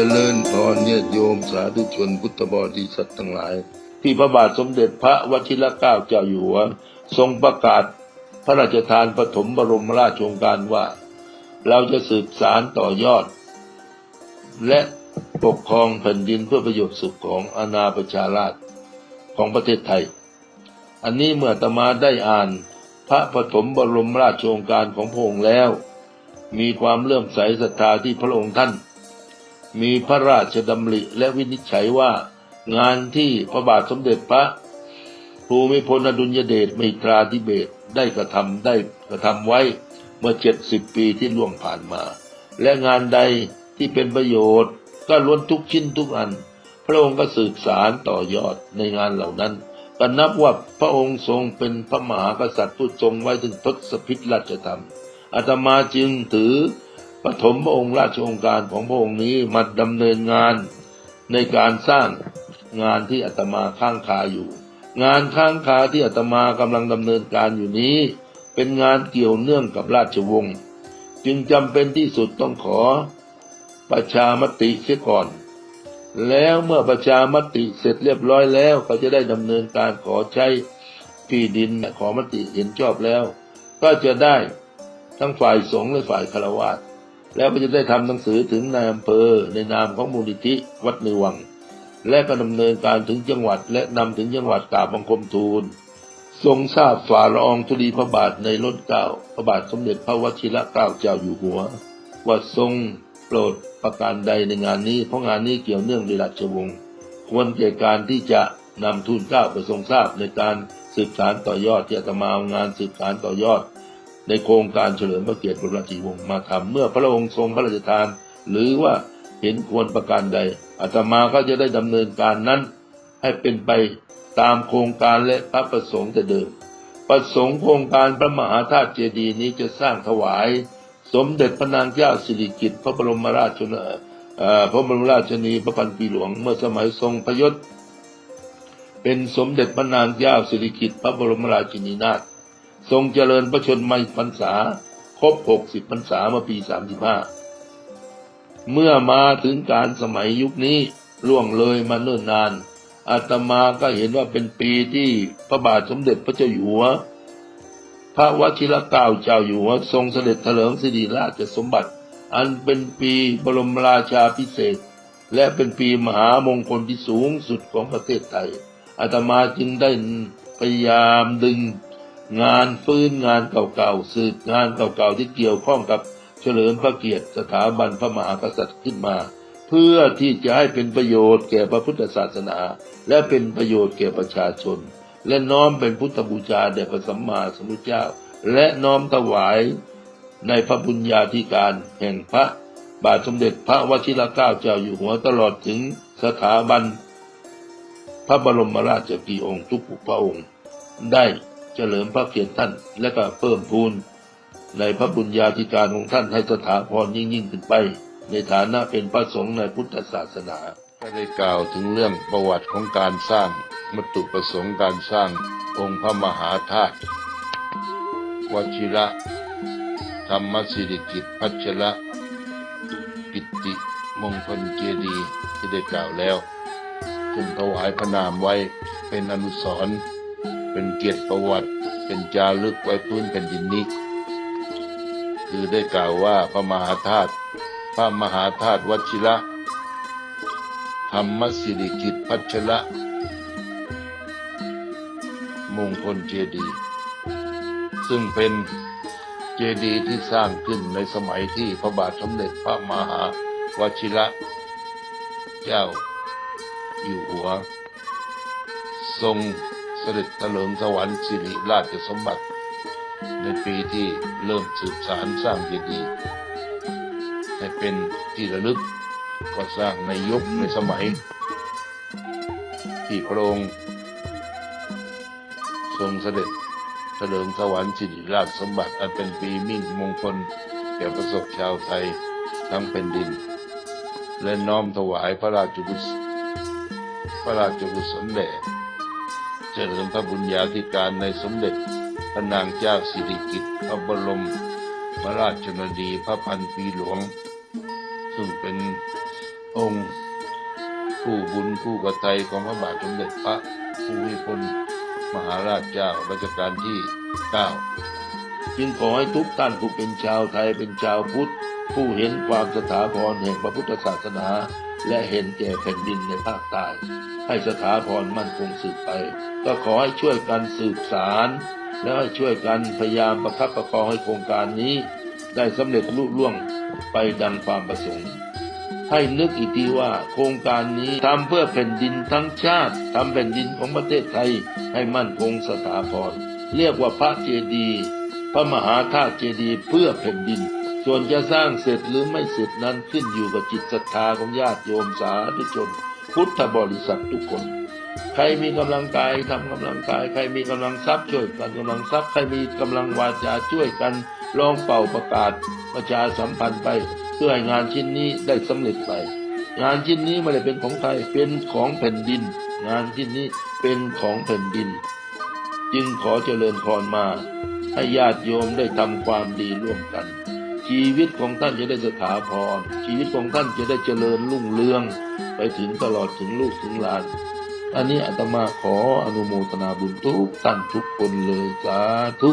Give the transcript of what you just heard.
จริญพรญาติโยมสาธุชนพุทธบริษัททั้งหลาย ที่พระบาทสมเด็จพระวชิรเกล้าเจ้าอยู่หัวทรงประกาศพระราชทานปฐมบรมราชโองการว่า เราจะสืบสารต่อยอด และปกครองแผ่นดินเพื่อประโยชน์สุขของอาณาประชาราชของประเทศไทย อันนี้เมื่อตมาได้อ่านพระปฐมบรมราชโองการของพระองค์แล้ว มีความเลื่อมใสศรัทธาที่พระองค์ท่าน มีพระราชดำริและวินิจฉัยว่างานที่พระบาทสมเด็จพระภูมิพลอดุลยเดชมิตราธิเบศได้กระทำได้กระทำไว้เมื่อเจ็ดสิบปีที่ล่วงผ่านมา และงานใดที่เป็นประโยชน์ ก็ล้วนทุกชิ้นทุกอัน พระองค์ก็สืบสารต่อยอดในงานเหล่านั้นก็นับว่าพระองค์ทรงเป็นพระมหากษัตริย์ผู้ทรงไว้ถึงทศพิธราชธรรมอาตมาจึงถือ ฐมพระองค์ราชองการของพระองค์นี้มาดำเนินงานในการสร้างงานที่อาตมาค้างคาอยู่ งานค้างคาที่อาตมากำลังดำเนินการอยู่นี้ เป็นงานเกี่ยวเนื่องกับราชวงศ์จึงจำเป็นที่สุดต้องขอประชามติเสียก่อน แล้วเมื่อประชามติเสร็จเรียบร้อยแล้วเขาจะได้ดำเนินการขอใช้ที่ดินขอมติเห็นชอบแล้ว ก็จะได้ทั้งฝ่ายสงฆ์และฝ่ายคารวะ แล้วก็จะได้ทำหนังสือถึงนายอำเภอในนามของมูลนิธิวัดในวัง และก็ดำเนินการถึงจังหวัด และนำถึงจังหวัดกราบบังคมทูล ทรงทราบฝ่าละอองธุลีพระบาทในล้นเกล้าพระบาทสมเด็จพระวชิระเกล้าเจ้าอยู่หัว ว่าทรงโปรดประการใดในงานนี้ เพราะงานนี้เกี่ยวเนื่องในราชวงศ์ควรแก่การที่จะนำทูลเก้าไปทรงทราบในการสืบสารต่อยอดที่อาตมาเอางานสืบสารต่อยอด ในโครงการเฉลิมพระเกียรติบรมราชวงศ์มาทำเมื่อพระองค์ทรงพระราชทาน หรือว่าเห็นควรประการใดอาตมาก็จะได้ดำเนินการนั้น ให้เป็นไปตามโครงการและพระประสงค์แต่เดิม ประสงค์โครงการพระมหาธาตุเจดีย์นี้จะสร้างถวาย สมเด็จพระนางเจ้าสิริกิติ์พระบรมราชชนพระบรมราชชนีพระพันปีหลวงเมื่อสมัยทรงพยศเป็นสมเด็จพระนางเจ้าสิริกิติ์พระบรมราชินีนาถ ทรงเจริญพระชนมพรรษา ครบหกสิบพรรษาเมื่อปีสามสิบห้าเมื่อมาถึงการสมัยยุคนี้ล่วงเลยมาเนิ่นนาน อาตมาก็เห็นว่าเป็นปีที่พระบาทสมเด็จพระเจ้าอยู่หัว พระวชิรเกล้าเจ้าอยู่หัวทรงเสด็จเถลิงสิริราชสมบัติ อันเป็นปีบรมราชาพิเศษ และเป็นปีมหามงคลที่สูงสุดของประเทศไทยอาตมาจึงได้พยายามดึง งานฟื้นงานเก่าๆสืบงานเก่าๆที่เกี่ยวข้องกับเฉลิมพระเกียรติสถาบันพระมหากษัตริย์ขึ้นมา เพื่อที่จะให้เป็นประโยชน์แก่พระพุทธศาสนา และเป็นประโยชน์แก่ประชาชน และน้อมเป็นพุทธบูชาแด่พระสัมมาสัมพุทธเจ้า และน้อมถวายในพระบุญญาธิการแห่งพระบาทสมเด็จพระวชิรเกล้าเจ้าอยู่หัวตลอดถึงสถาบัน พระบรมราชกีองค์ทุกพระองค์ได้ เฉลิมพระเกียรติท่าน และก็เพิ่มพูนในพระบุญญาธิการของท่านให้สถาพรยิ่งยิ่งขึ้นไป ในฐานะเป็นพระสงฆ์ในพุทธศาสนาก็ได้กล่าวถึงเรื่องประวัติของการสร้างวัตุประสงค์การสร้างองค์พระมหาธาตุวชิระ ธรรมสิริกิตพัชระกิติมงคลเจดีย์ที่ได้กล่าวแล้วจึงถวายพระนามไว้เป็นอนุสรณ์ เป็นเกียรติประวัติ เป็นจารึกไว้พื้นแผ่นดินนี้ คือได้กล่าวว่าพระมหาธาตุพระมหาธาตุวชิระธรรมสิริกิตพัชระมงคลเจดีย์ซึ่งเป็นเจดีย์ที่สร้างขึ้นในสมัยที่พระบาทสมเด็จพระมหาวชิระ เจ้าอยู่หัว ทรง ด็จเถลิงสวรรค์สิริราชสมบัติ ในปีที่เริ่มสืบสารสร้างเจดีย์ให้เป็นที่ระลึกก็สร้างในยุคในสมัย ที่พระองค์ทรงเสด็จเถลิงสวรรค์สิริราชสมบัติอันเป็นปีมิ่งมงคลแก่ประสบชาวไทยทั้งแผ่นดิน และน้อมถวายพระราชกุศลพระราชกุศลแด่ จริญพระบุญญาธิการในสมเด็จพระนางเจ้าสิริกิติ์พระบรมพระราชนนีพระพันปีหลวง ซึ่งเป็นองค์ผู้บุญผู้กตัยของพระบาทสมเด็จพระภูมิพลมหาราชเจ้ารัชกาลที่เก้าจึงขอให้ทุกท่านผู้เป็นชาวไทยเป็นชาวพุทธ ผู้เห็นความสถาพรแห่งพระพุทธศาสนา และเห็นแก่แผ่นดินในภาคใต้ให้สถาพรมั่นคงสืบไป ก็ขอให้ช่วยกันสืบสารและให้ช่วยกันพยายามประคับประคองให้โครงการนี้ ได้สำเร็จลุล่วงไปดังความประสงค์ ให้นึกอีกทีว่าโครงการนี้ทำเพื่อแผ่นดินทั้งชาติทำแผ่นดินของประเทศไทยให้มั่นคงสถาพรเรียกว่าพระเจดีย์พระมหาธาตุเจดีย์เพื่อแผ่นดิน ส่วนจะสร้างเสร็จหรือไม่เสร็จนั้นขึ้นอยู่กับจิตศรัทธาของญาติโยมสาธุชน พุทธบริษัททุกคน ใครมีกำลังกายทำกำลังกาย ใครมีกำลังทรัพย์ช่วยกันกำลังทรัพย์ใครมีกำลังวาจาช่วยกันลองเป่าประกาศประชาสัมพันธ์ไป เพื่อให้งานชิ้นนี้ได้สำเร็จไป งานชิ้นนี้ไม่ได้เป็นของใครเป็นของแผ่นดิน งานชิ้นนี้เป็นของแผ่นดิน จึงขอเจริญพรมาให้ญาติโยมได้ทำความดีร่วมกัน ชีวิตของท่านจะได้สถาพร ชีวิตของท่านจะได้เจริญรุ่งเรือง ไปถึงตลอดถึงลูกถึงหลาน อันนี้อาตมาขออนุโมทนาบุญทุกท่านทุกคนเลยสาธุ